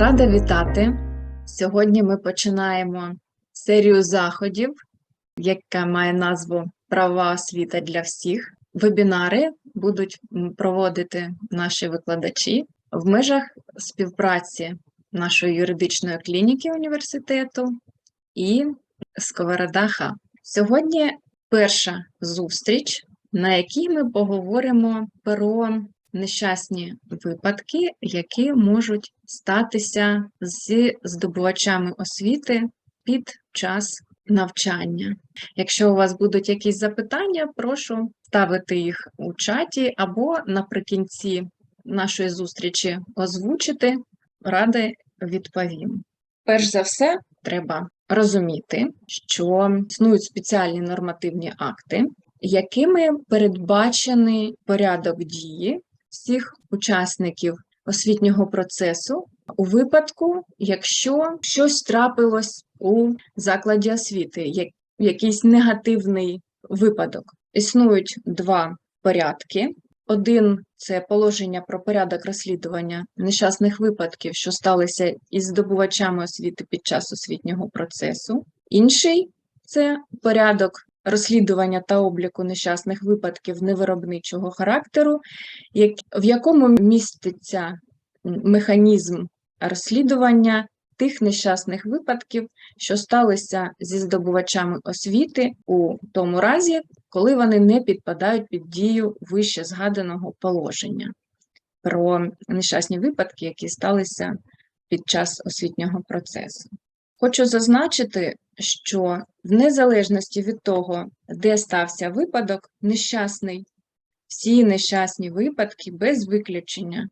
Рада вітати. Сьогодні ми починаємо серію заходів, яка має назву Права освіта для всіх. Вебінари будуть проводити наші викладачі в межах співпраці нашої юридичної клініки університету і Сковорода Хаб. Сьогодні перша зустріч, на якій ми поговоримо про нещасні випадки, які можуть статися з здобувачами освіти під час навчання. Якщо у вас будуть якісь запитання, прошу ставити їх у чаті або наприкінці нашої зустрічі озвучити, ради відповім. Перш за все, треба розуміти, що існують спеціальні нормативні акти, якими передбачений порядок дії всіх учасників освітнього процесу у випадку, якщо щось трапилось у закладі освіти, як- якийсь негативний випадок. Існують два порядки. Один це положення про порядок розслідування нещасних випадків, що сталися із здобувачами освіти під час освітнього процесу. Інший це порядок розслідування та обліку нещасних випадків невиробничого характеру, в якому міститься механізм розслідування тих нещасних випадків, що сталися зі здобувачами освіти у тому разі, коли вони не підпадають під дію вище згаданого положення про нещасні випадки, які сталися під час освітнього процесу. Хочу зазначити, що в незалежності від того, де стався випадок нещасний, всі нещасні випадки без виключення,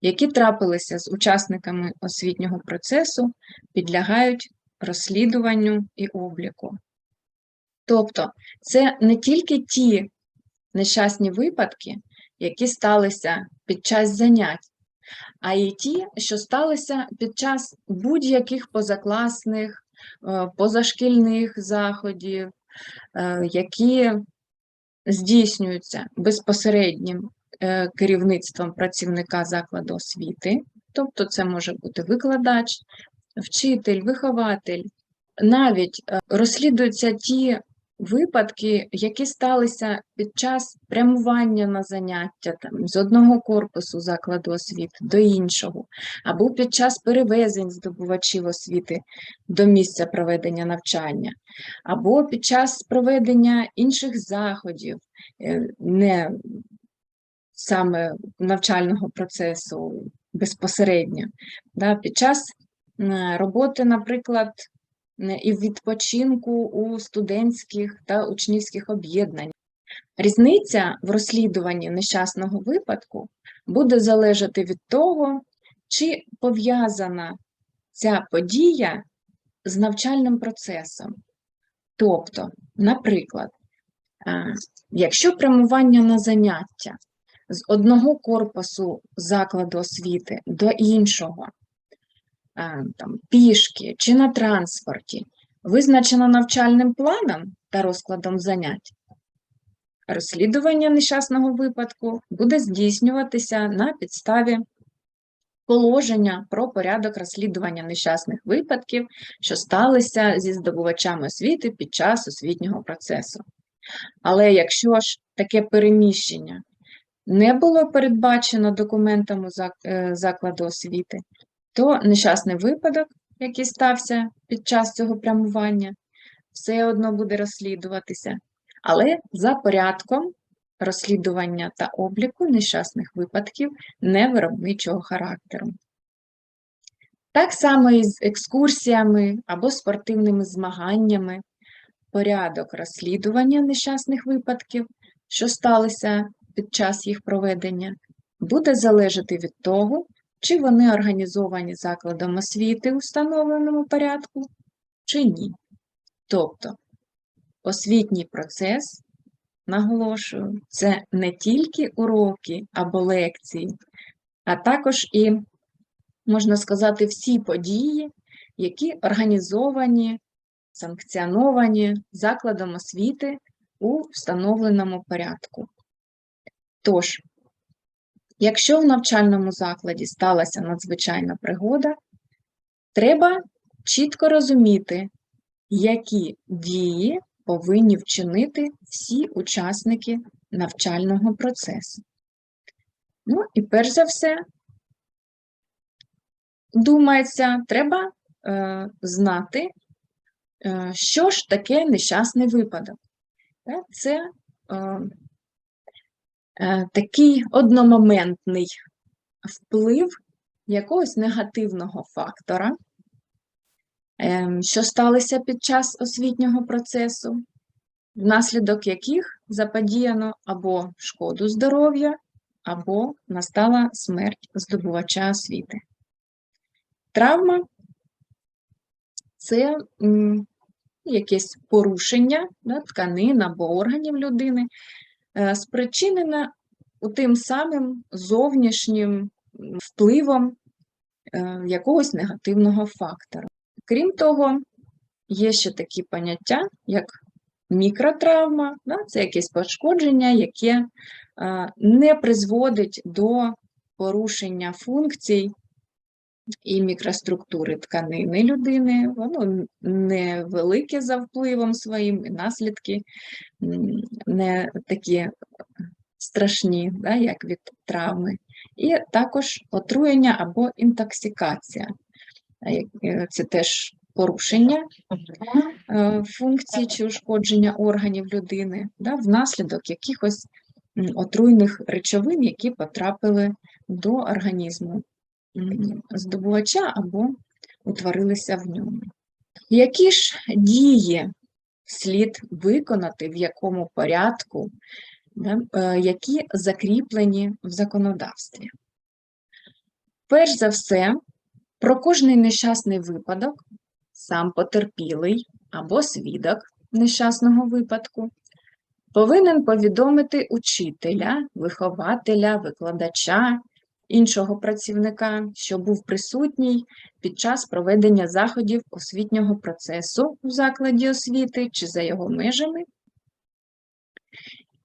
які трапилися з учасниками освітнього процесу, підлягають розслідуванню і обліку. Тобто, це не тільки ті нещасні випадки, які сталися під час занять, а й ті, що сталися під час будь-яких позакласних, позашкільних заходів, е, які здійснюються безпосереднім е, керівництвом працівника закладу освіти, тобто це може бути викладач, вчитель, вихователь. Навіть е, розслідуються ті випадки, які сталися під час прямування на заняття там, з одного корпусу закладу освіти до іншого, або під час перевезень здобувачів освіти до місця проведення навчання, або під час проведення інших заходів, е, не саме навчального процесу безпосередньо, да, під час роботи, наприклад, і відпочинку у студентських та учнівських об'єднань. Різниця в розслідуванні нещасного випадку буде залежати від того, чи пов'язана ця подія з навчальним процесом. Тобто, наприклад, е, якщо прямування на заняття з одного корпусу закладу освіти до іншого, е, там, пішки чи на транспорті, визначено навчальним планом та розкладом занять, розслідування нещасного випадку буде здійснюватися на підставі положення про порядок розслідування нещасних випадків, що сталися зі здобувачами освіти під час освітнього процесу. Але якщо ж таке переміщення не було передбачено документами е, закладу освіти, то нещасний випадок, який стався під час цього прямування, все одно буде розслідуватися, але за порядком розслідування та обліку нещасних випадків невиробничого характеру. Так само і з екскурсіями або спортивними змаганнями, порядок розслідування нещасних випадків, що сталися під час їх проведення, буде залежати від того, чи вони організовані закладом освіти у встановленому порядку, чи ні. Тобто освітній процес, наголошую, це не тільки уроки або лекції, а також і, можна сказати, всі події, які організовані, санкціоновані закладом освіти у встановленому порядку. Тож, якщо в навчальному закладі сталася надзвичайна пригода, Треба чітко розуміти, які дії повинні вчинити всі учасники навчального процесу. Ну і перш за все, думається, треба е, знати, е, що ж таке нещасний випадок. Це е, е, такий одномоментний вплив якогось негативного фактора, е, що сталося під час освітнього процесу, внаслідок яких заподіяно або шкоду здоров'я, або настала смерть здобувача освіти. Травма це якесь порушення да, тканин або органів людини, е, спричинене тим самим зовнішнім впливом е, якогось негативного фактора. Крім того, є ще такі поняття, як мікротравма, да, це якесь пошкодження, яке е, не призводить до порушення функцій і мікроструктури тканини людини, воно невелике за впливом своїм, і наслідки не такі страшні, да, як від травми. І також отруєння або інтоксикація. Е, Це теж порушення е, функцій чи ушкодження органів людини да, внаслідок якихось отруйних речовин, які потрапили до організму здобувача або утворилися в ньому. Які ж дії слід виконати, в якому порядку, да, е, які закріплені в законодавстві? Перш за все, про кожний нещасний випадок сам потерпілий або свідок нещасного випадку повинен повідомити учителя, вихователя, викладача, іншого працівника, що був присутній під час проведення заходів освітнього процесу у закладі освіти чи за його межами.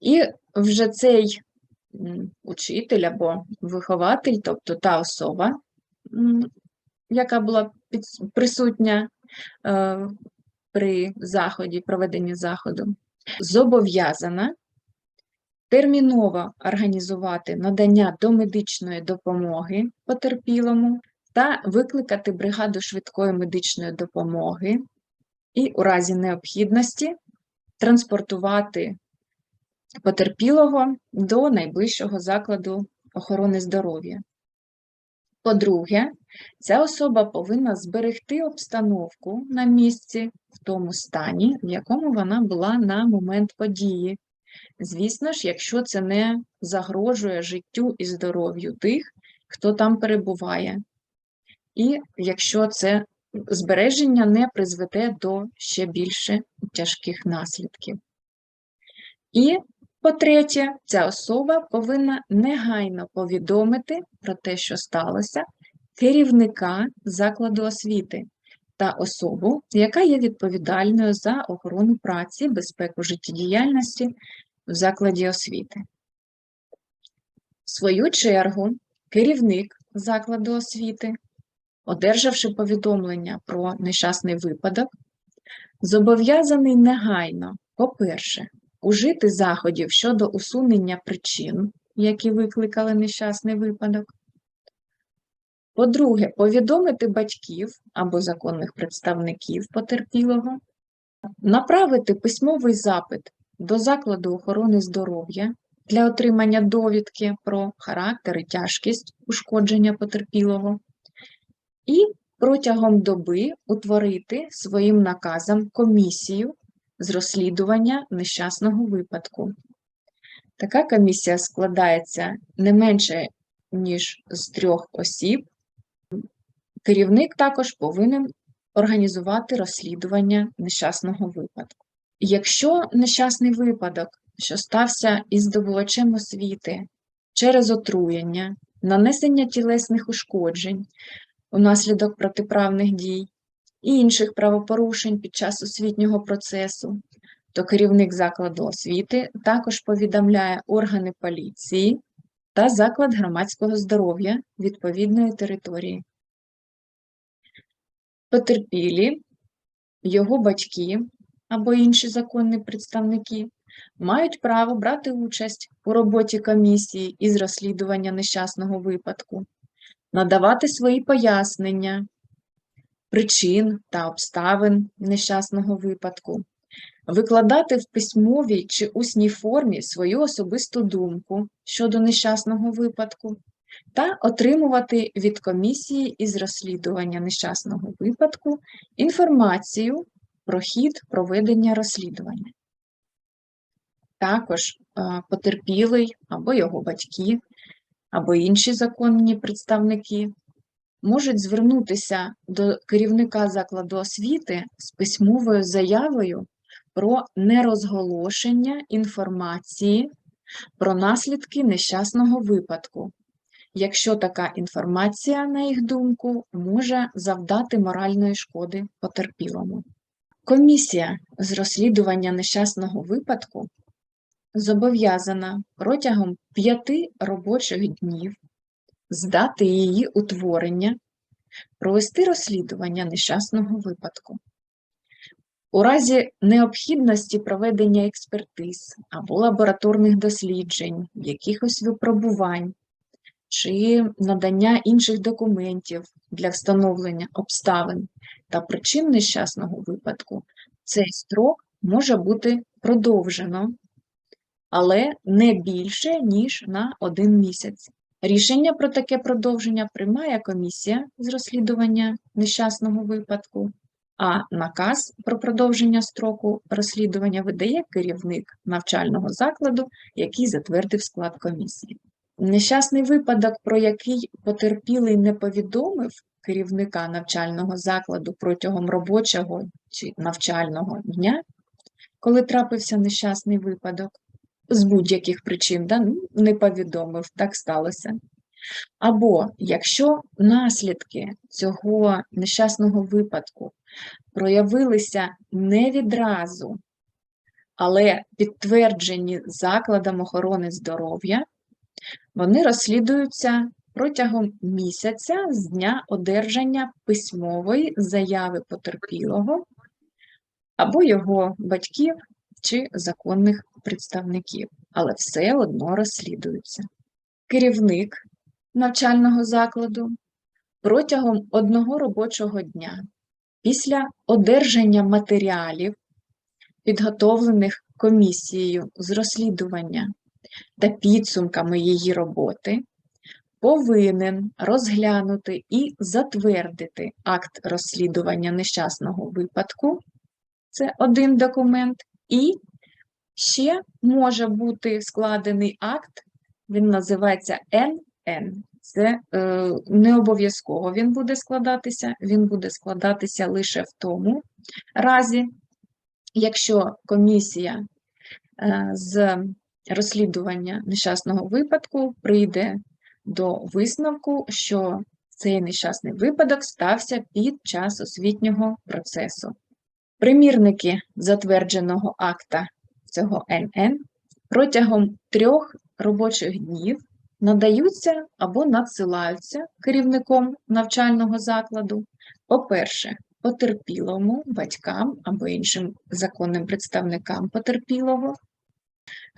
І вже цей учитель або вихователь, тобто та особа, яка була присутня е, при заході, проведенні заходу, зобов'язана терміново організувати надання домедичної допомоги потерпілому та викликати бригаду швидкої медичної допомоги і у разі необхідності транспортувати потерпілого до найближчого закладу охорони здоров'я. По-друге, ця особа повинна зберегти обстановку на місці в тому стані, в якому вона була на момент події. Звісно ж, якщо це не загрожує життю і здоров'ю тих, хто там перебуває, і якщо це збереження не призведе до ще більше тяжких наслідків. І по-третє, ця особа повинна негайно повідомити про те, що сталося, керівника закладу освіти та особу, яка є відповідальною за охорону праці, безпеку життєдіяльності в закладі освіти. В свою чергу, керівник закладу освіти, одержавши повідомлення про нещасний випадок, зобов'язаний негайно, по-перше, ужити заходів щодо усунення причин, які викликали нещасний випадок. По-друге, повідомити батьків або законних представників потерпілого, направити письмовий запит до закладу охорони здоров'я для отримання довідки про характер і тяжкість ушкодження потерпілого, і протягом доби утворити своїм наказом комісію з розслідування нещасного випадку. Така комісія складається не менше, ніж з трьох осіб. Керівник також повинен організувати розслідування нещасного випадку. Якщо нещасний випадок, що стався із здобувачем освіти через отруєння, нанесення тілесних ушкоджень унаслідок протиправних дій і інших правопорушень під час освітнього процесу, то керівник закладу освіти також повідомляє органи поліції та заклад громадського здоров'я відповідної території. Потерпілі, його батьки або інші законні представники мають право брати участь у роботі комісії із розслідування нещасного випадку, надавати свої пояснення, причин та обставин нещасного випадку, викладати в письмовій чи усній формі свою особисту думку щодо нещасного випадку та отримувати від комісії із розслідування нещасного випадку інформацію про хід проведення розслідування. Також е, потерпілий або його батьки, або інші законні представники можуть звернутися до керівника закладу освіти з письмовою заявою про нерозголошення інформації про наслідки нещасного випадку, якщо така інформація, на їх думку, може завдати моральної шкоди потерпілому. Комісія з розслідування нещасного випадку зобов'язана протягом п'яти робочих днів з дати її утворення провести розслідування нещасного випадку. У разі необхідності проведення експертиз або лабораторних досліджень, якихось випробувань чи надання інших документів для встановлення обставин та причин нещасного випадку, цей строк може бути продовжено, але не більше, ніж на один місяць. Рішення про таке продовження приймає комісія з розслідування нещасного випадку, а наказ про продовження строку розслідування видає керівник навчального закладу, який затвердив склад комісії. Нещасний випадок, про який потерпілий не повідомив керівника навчального закладу протягом робочого чи навчального дня, коли трапився нещасний випадок, з будь-яких причин да, ну, не повідомив, так сталося. Або якщо наслідки цього нещасного випадку проявилися не відразу, але підтверджені закладом охорони здоров'я, вони розслідуються протягом місяця з дня одержання письмової заяви потерпілого або його батьків чи законних представників, але все одно розслідуються. Керівник навчального закладу протягом одного робочого дня після одержання матеріалів, підготовлених комісією з розслідування та підсумками її роботи, повинен розглянути і затвердити акт розслідування нещасного випадку, це один документ, і ще може бути складений акт, він називається НН. Це е, не обов'язково він буде складатися, він буде складатися лише в тому разі, якщо комісія е, з розслідування нещасного випадку прийде до висновку, що цей нещасний випадок стався під час освітнього процесу. Примірники затвердженого акта цього НН протягом трьох робочих днів надаються або надсилаються керівником навчального закладу, по-перше, потерпілому батькам або іншим законним представникам потерпілого.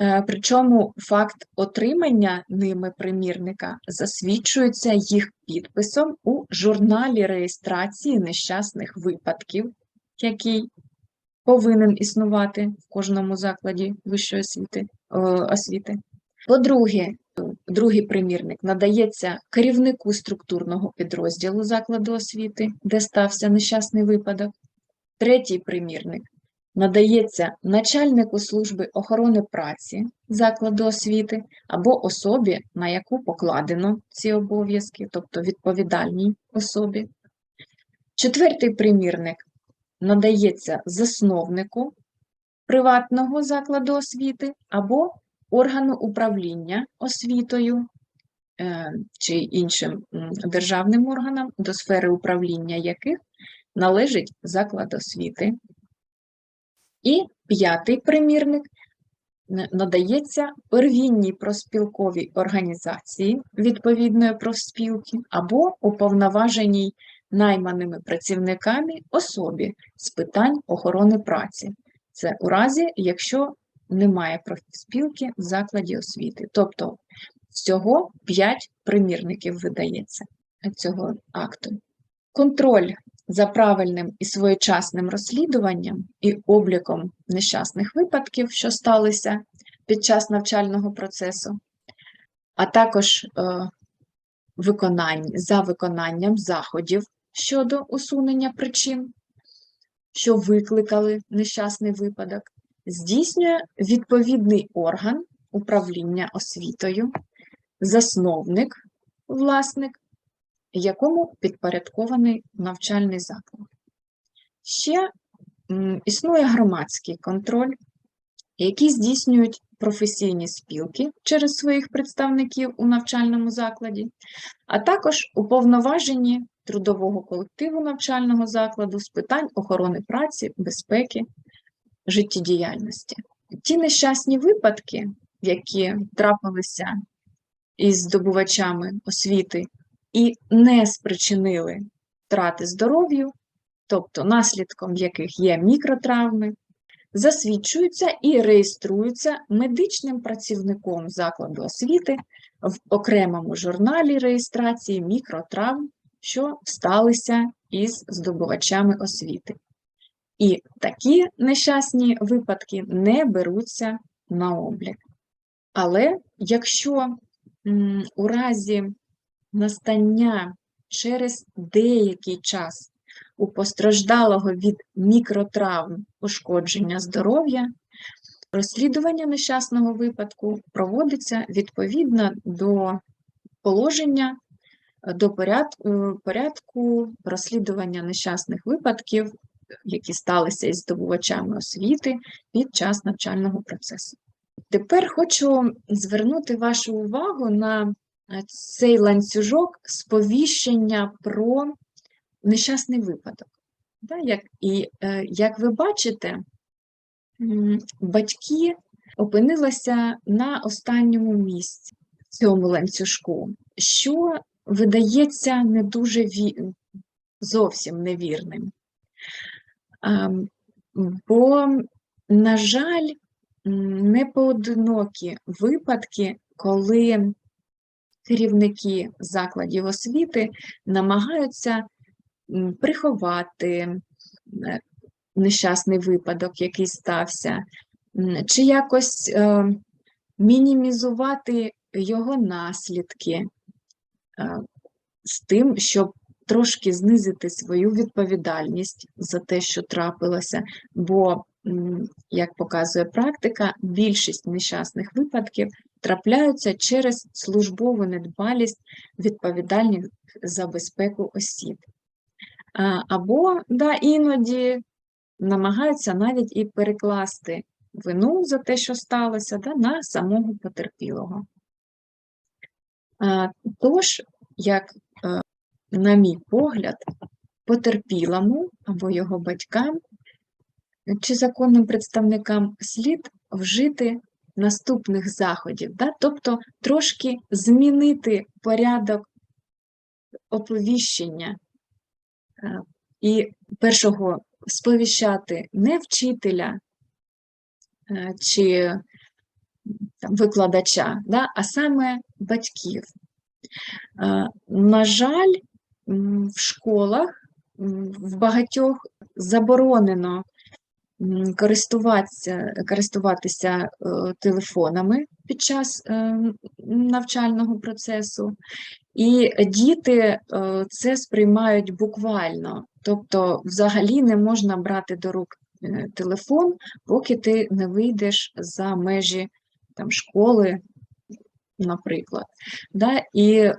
Е, Причому факт отримання ними примірника засвідчується їх підписом у журналі реєстрації нещасних випадків, який повинен існувати в кожному закладі вищої освіти. е, освіти. По-друге, другий примірник надається керівнику структурного підрозділу закладу освіти, де стався нещасний випадок. Третій примірник надається начальнику служби охорони праці закладу освіти або особі, на яку покладено ці обов'язки, тобто відповідальній особі. Четвертий примірник надається засновнику приватного закладу освіти або органу управління освітою е, чи іншим державним органам, до сфери управління яких належить заклад освіти. І п'ятий примірник надається первинній проспілковій організації відповідної профспілки або уповноваженій найманими працівниками особі з питань охорони праці. Це у разі, якщо немає профспілки в закладі освіти. Тобто всього 5 примірників видається цього акту. Контроль за правильним і своєчасним розслідуванням і обліком нещасних випадків, що сталися під час навчального процесу, а також е, виконань, за виконанням заходів щодо усунення причин, що викликали нещасний випадок, здійснює відповідний орган управління освітою, засновник, власник, якому підпорядкований навчальний заклад. Ще існує громадський контроль, який здійснюють професійні спілки через своїх представників у навчальному закладі, а також уповноважені трудового колективу навчального закладу з питань охорони праці, безпеки, життєдіяльності. Ті нещасні випадки, які трапилися із здобувачами освіти і не спричинили втрати здоров'ю, тобто наслідком яких є мікротравми, засвідчуються і реєструються медичним працівником закладу освіти в окремому журналі реєстрації мікротравм, що сталися із здобувачами освіти. І такі нещасні випадки не беруться на облік. Але якщо у разі настання через деякий час у постраждалого від мікротравм ушкодження здоров'я, розслідування нещасного випадку проводиться відповідно до положення, до порядку, порядку розслідування нещасних випадків, які сталися із здобувачами освіти під час навчального процесу. Тепер хочу звернути вашу увагу на е, цей ланцюжок сповіщення про нещасний випадок. І е, як ви бачите, батьки опинилися на останньому місці в цьому ланцюжку, що видається не дуже ві... зовсім невірним. Бо, на жаль, не поодинокі випадки, коли керівники закладів освіти намагаються приховати е, нещасний випадок, який стався, чи якось е, мінімізувати його наслідки е, з тим, щоб трошки знизити свою відповідальність за те, що трапилося, бо, як показує практика, більшість нещасних випадків трапляються через службову недбалість відповідальних за безпеку осіб. Або да, іноді намагаються навіть і перекласти вину за те, що сталося, да, на самого потерпілого. Тож, як, е, на мій погляд, потерпілому або його батькам чи законним представникам слід вжити наступних заходів, да? тобто трошки змінити порядок оповіщення Е, і першого сповіщати не вчителя е, чи там, викладача, да, а саме батьків. Е, На жаль, в школах в багатьох заборонено користуватися, користуватися е, телефонами під час е, навчального процесу, і діти е, це сприймають буквально, тобто взагалі не можна брати до рук телефон, поки ти не вийдеш за межі там, школи, наприклад. Да? І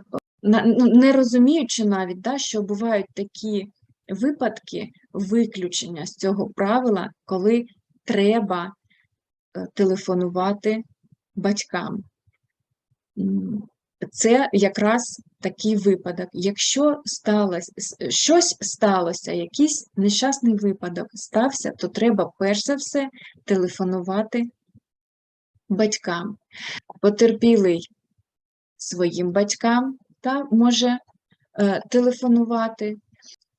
ну, не розуміючи навіть, да, що бувають такі випадки виключення з цього правила, коли треба е, телефонувати батькам. Це якраз такий випадок. Якщо сталося, щось сталося, якийсь нещасний випадок стався, то треба перш за все телефонувати батькам. Потерпілий своїм батькам та може е, телефонувати,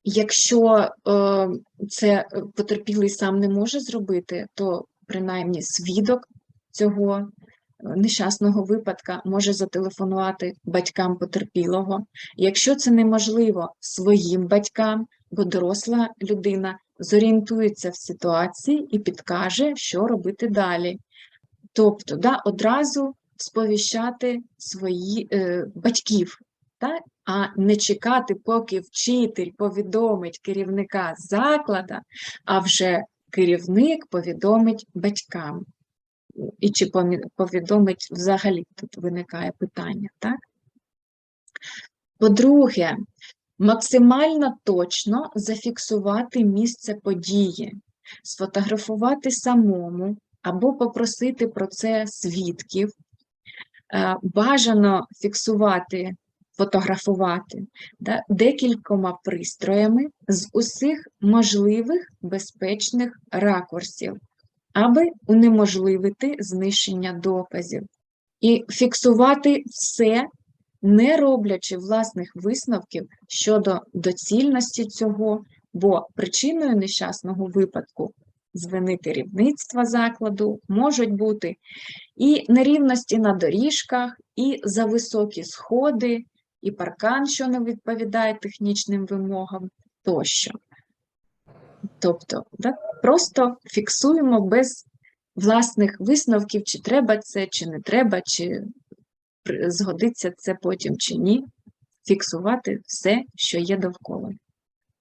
Якщо е, це е, потерпілий сам не може зробити, то принаймні свідок цього е, нещасного випадка може зателефонувати батькам потерпілого. Якщо це неможливо своїм батькам, бо доросла людина зорієнтується в ситуації і підкаже, що робити далі. Тобто, да, одразу сповіщати свої е, батьків, та, а не чекати, поки вчитель повідомить керівника заклада, а вже керівник повідомить батькам. І чи повідомить взагалі, тут виникає питання, так? По-друге, максимально точно зафіксувати місце події, сфотографувати самому або попросити про це свідків. Е, Бажано фіксувати, фотографувати да, декількома пристроями з усіх можливих безпечних ракурсів, аби унеможливити знищення доказів. І фіксувати все, не роблячи власних висновків щодо доцільності цього, бо причиною нещасного випадку з вини керівництва закладу можуть бути і нерівності на доріжках, і зависокі сходи, і паркан, що не відповідає технічним вимогам тощо. Тобто, да, просто фіксуємо без власних висновків, чи треба це, чи не треба, чи згодиться це потім чи ні, фіксувати все, що є довкола.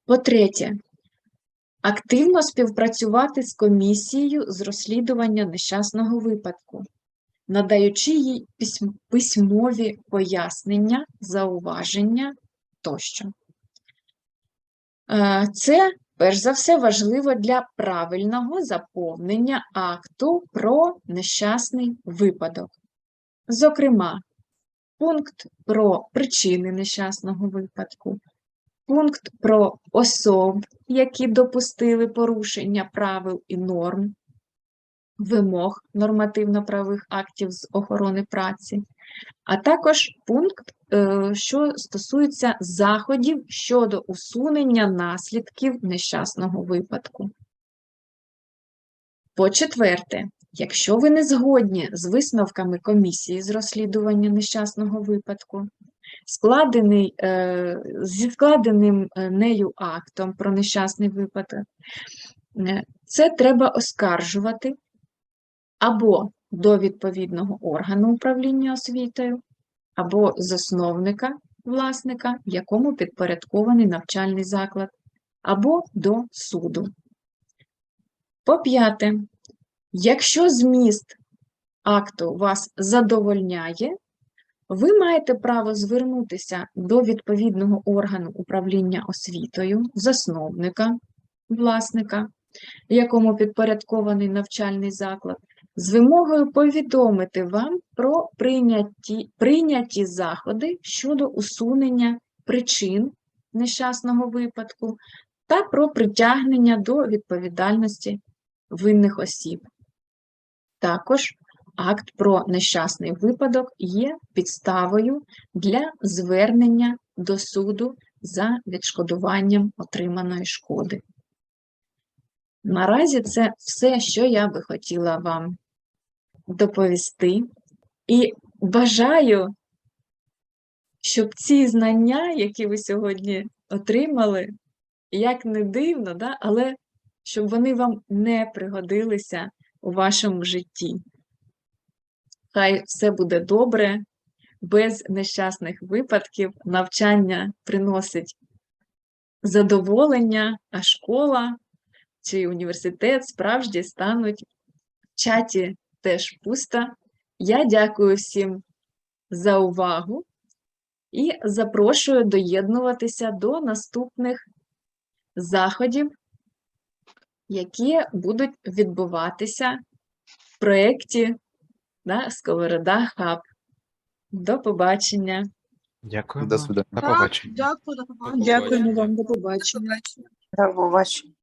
По-третє, активно співпрацювати з комісією з розслідування нещасного випадку, надаючи їй письм- письмові пояснення, зауваження тощо. Е, Це, перш за все, важливо для правильного заповнення акту про нещасний випадок. Зокрема, пункт про причини нещасного випадку, пункт про особ, які допустили порушення правил і норм, вимог нормативно-правових актів з охорони праці, а також пункт, е, що стосується заходів щодо усунення наслідків нещасного випадку. По-четверте, якщо ви не згодні з висновками комісії з розслідування нещасного випадку, складений, е, зі складеним е, нею актом про нещасний випадок, це треба оскаржувати або до відповідного органу управління освітою, або засновника, власника, якому підпорядкований навчальний заклад, або до суду. По-п'яте, якщо зміст акту вас задовольняє, ви маєте право звернутися до відповідного органу управління освітою, засновника, власника, якому підпорядкований навчальний заклад, з вимогою повідомити вам про прийняті, прийняті заходи щодо усунення причин нещасного випадку та про притягнення до відповідальності винних осіб. Також акт про нещасний випадок є підставою для звернення до суду за відшкодуванням отриманої шкоди. Наразі це все, що я би хотіла вам доповісти. І бажаю, щоб ці знання, які ви сьогодні отримали, як не дивно, да, але щоб вони вам не пригодилися у вашому житті. Хай все буде добре, без нещасних випадків, навчання приносить задоволення, а школа чи університет справді стануть в чаті теж пусто. Я дякую всім за увагу і запрошую доєднуватися до наступних заходів, які будуть відбуватися в проєкті да, Сковорода Хаб. До побачення! Дякую. До свидання. До побачення. Дякую, до побачення. Дякуємо вам, до побачення. До побачення.